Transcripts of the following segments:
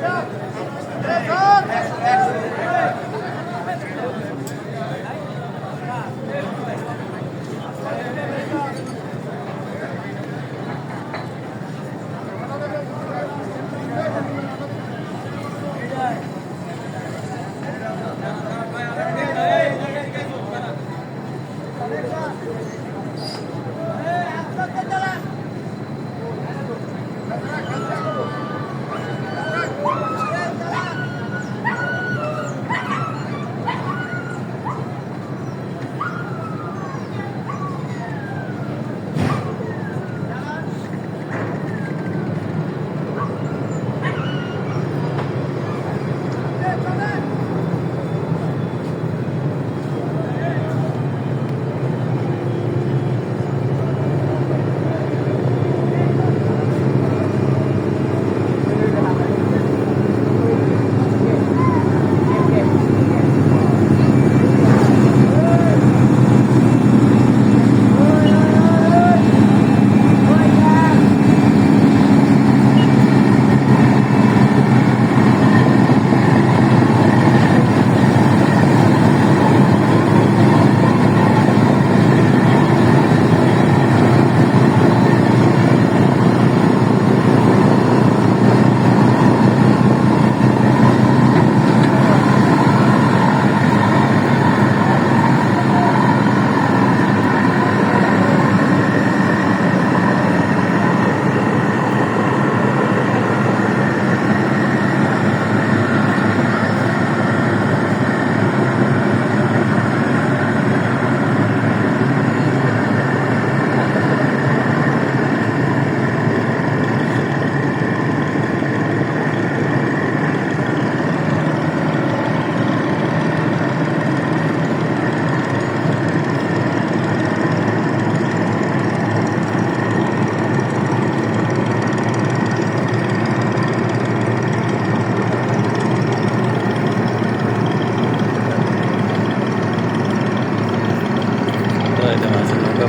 Go!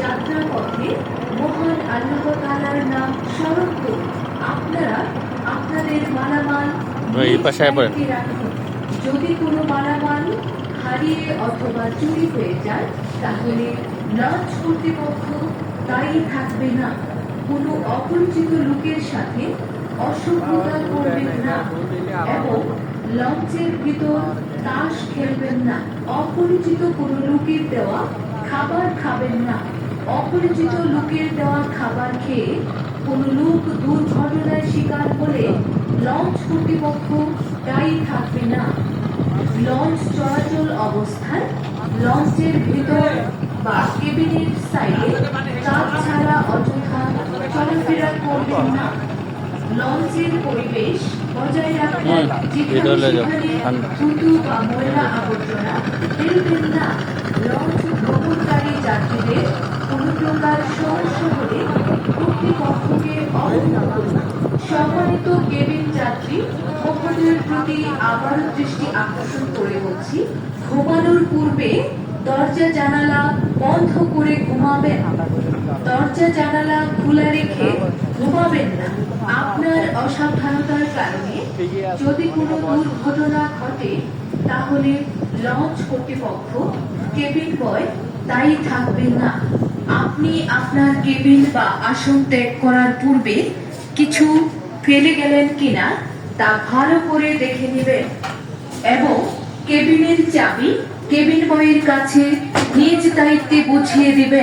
যাত্রা পথে মহান আল্লাহ তাআলার নাম স্মরণ করুন। আপনারা আপনাদের মালামাল এই পাশে যদি কোনো মালামাল হারিয়ে অথবা চুরি হয়ে যায় তাহলে লঞ্চ কর্তৃপক্ষ দায়ী থাকবে না। কোনো অপরিচিত লোকের সাথে অসভ্যতা করবেন না এবং লঞ্চের ভিতর তাস খেলবেন না। অপরিচিত কোনো লোকের দেওয়া খাবার খাবেন না। অপরিচিত লোকের দেওয়া খাবার খেয়ে কোনো লোক দুর্ঘটনার শিকার হলে লঞ্চ কর্তৃপক্ষ দায়ী থাকবে না। লঞ্চ চলাচল অবস্থায় লঞ্চের ভিতর বা কেবিনের সাইডে কাজ ছাড়া অযথা চলাফেরা করবেন না। লঞ্চের পরিবেশ বজায় রাখতে যেখানে সেখানে। থুতু বা ময়লা আবর্জনা ফেলবেন না। লঞ্চ ভ্রমণকারী যাত্রীদের প্রকার সমস্যা কর্তৃপক্ষকে অবহিত সম্মানিত কেবিন যাত্রী মহোদয়ের প্রতি আবারও দৃষ্টি আকর্ষণ করে বলছি, ঘুমানোর পূর্বে দরজা জানালা বন্ধ করে ঘুমাবেন। দরজা জানালা খোলা রেখে ঘুমাবেন না। আপনার অসাবধানতার কারণে যদি কোনো দুর্ঘটনা ঘটে, তাহলে লঞ্চ কর্তৃপক্ষ, কেবিন বয়, দায়ী থাকবেন না। আপনি আপনার কেবিন বা আসন ত্যাগ করার পূর্বে কিছু ফেলে গেলেন কিনা তা ভালো করে দেখে নেবেন। এবং কেবিনের চাবি কেবিন বয়ের কাছে নিজ দায়িত্বে বুঝিয়ে দিবেন।